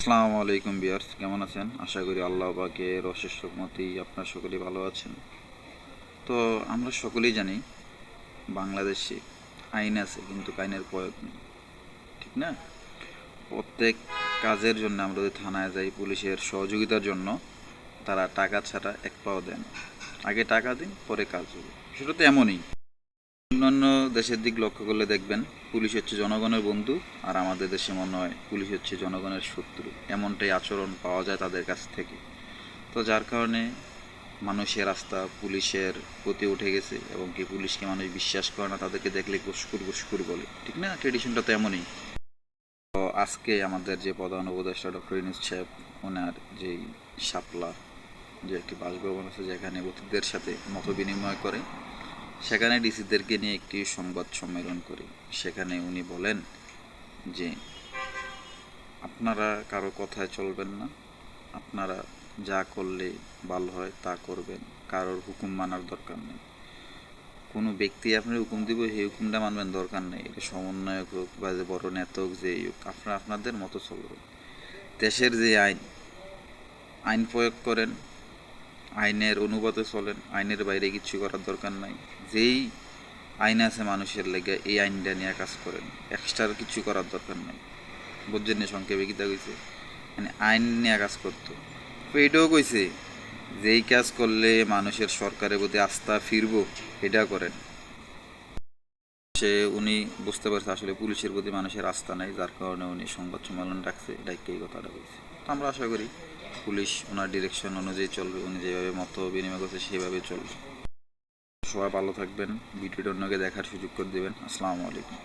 আসসালামু আলাইকুম বিয়ার্স কেমন আছেন? আশা করি আল্লাহ পাকের অশেষ রহমতেই আপনার সকলেই ভালো আছেন। তো আমরা সকলেই জানি বাংলাদেশে আইন আছে, কিন্তু আইনের প্রয়োগ নেই। ঠিক না? প্রত্যেক কাজের জন্য আমরা যদি থানায় যাই, পুলিশের সহযোগিতার জন্য তারা টাকা ছাড়া এক পাও দেন আগে টাকা দিন, পরে কাজ হবে। সেটা তো এমনই। অন্যান্য দেশের দিক লক্ষ্য করলে দেখবেন পুলিশ হচ্ছে জনগণের বন্ধু আর আমাদের দেশে মনে হয় পুলিশ হচ্ছে জনগণের শত্রু। এমনটাই আচরণ পাওয়া যায় তাদের কাছ থেকে। তো যার কারণে মানুষের রাস্তা পুলিশের প্রতি উঠে গেছে এবং কি পুলিশকে মানুষ বিশ্বাস করে না, তাদেরকে দেখলে গুসকুর গুসকুর বলে। ঠিক না? ট্রেডিশনটা তো এমনই। তো আজকে আমাদের যে প্রধান উপদেষ্টা ডক্টর ইনুস সাহেব, ওনার যেই শাপলা, যে একটি বাসভবন আছে যেখানে অতিথিদের সাথে মত বিনিময় করে সেখানে ডিসিদেরকে নিয়ে একটি সংবাদ সম্মেলন করি। সেখানে উনি বলেন যে, আপনারা কারও কথায় চলবেন না। আপনারা যা করলে ভালো হয় তা করবেন। কারোর হুকুম মানার দরকার নেই। কোনো ব্যক্তি আপনার হুকুম দিব, সেই হুকুমটা মানবেন, দরকার নেই। এটা সমন্বয়ক হোক বা যে বড় নেতা হোক যে হোক, আপনারা আপনাদের মতো চলবেন দেশের যে আইন আইন প্রয়োগ করেন আইনের অনুপাতে চলেন, আইনের বাইরে কিছু করার দরকার নাই। যেই আইন আছে মানুষের লেগে, এই আইনটা নিয়ে কাজ করেন। এক্সট্রা কিছু করার দরকার নাই। বুঝছেন না সংক্ষেপে গীতা কইছে? মানে আইন নিয়ে কাজ করতো। তো এটাও কইছে, যেই কাজ করলে মানুষের সরকারের প্রতি আস্থা ফিরবো এটা করেন। সে উনি বুঝতে পারছে আসলে পুলিশের প্রতি মানুষের আস্থা নেই, যার কারণে উনি সংবাদ সম্মেলন ডাকছে, এটাই এই কথাটা বলছে তো আমরা আশা করি পুলিশ ওনার ডিরেকশন অনুযায়ী চলবে, উনি যেভাবে মত বিনিময় করছে সেভাবে চলবে। সবাই ভালো থাকবেন, ভিডিওটা অন্যকে দেখার সুযোগ করে দেবেন। আসসালামু আলাইকুম।